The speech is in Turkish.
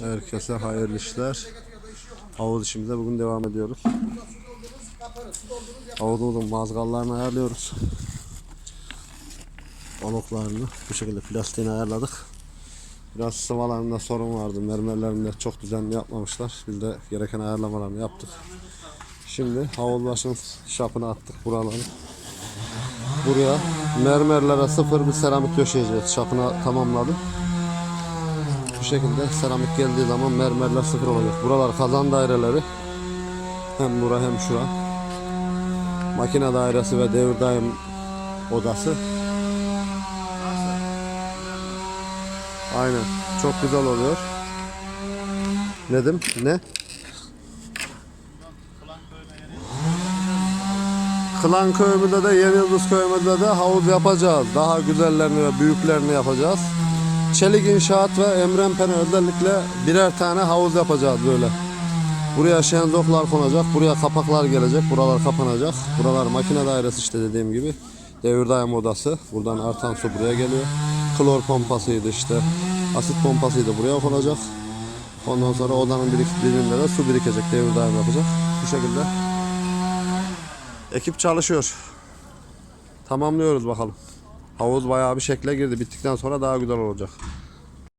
Herkese hayırlı işler. Havuz işimize bugün devam ediyoruz. Havuzumuzun mazgallarını ayarlıyoruz. Oluklarını bu şekilde plastiğini ayarladık. Biraz sıvalarında sorun vardı. Mermerlerinde çok düzenli yapmamışlar. Biz de gereken ayarlamalarını yaptık. Şimdi havuz başının şapını attık buraları. Buraya mermerlere sıfır bir seramik döşeyeceğiz. Şapına tamamladım. Bu şekilde seramik geldiği zaman mermerler sıfır olacak. Buralar kazan daireleri. Hem bura hem şura. Makine dairesi ve devir daim odası. Aynen. Çok güzel oluyor. Nedim? Ne? Kılan köyümüzde de Yeni Yıldız köyümüzde de havuz yapacağız. Daha güzellerini ve büyüklerini yapacağız. Çelik İnşaat ve Emrenpen'e özellikle birer tane havuz yapacağız böyle. Buraya şenzoklar konacak, buraya kapaklar gelecek, buralar kapanacak. Buralar makine dairesi işte dediğim gibi. Devir daim odası. Buradan artan su buraya geliyor. Klor pompasıydı işte. Asit pompasıydı buraya konacak. Ondan sonra odanın biriktiğinde de su birikecek, devir daim yapacak. Bu şekilde. Ekip çalışıyor. Tamamlıyoruz bakalım. Havuz bayağı bir şekle girdi. Bittikten sonra daha güzel olacak.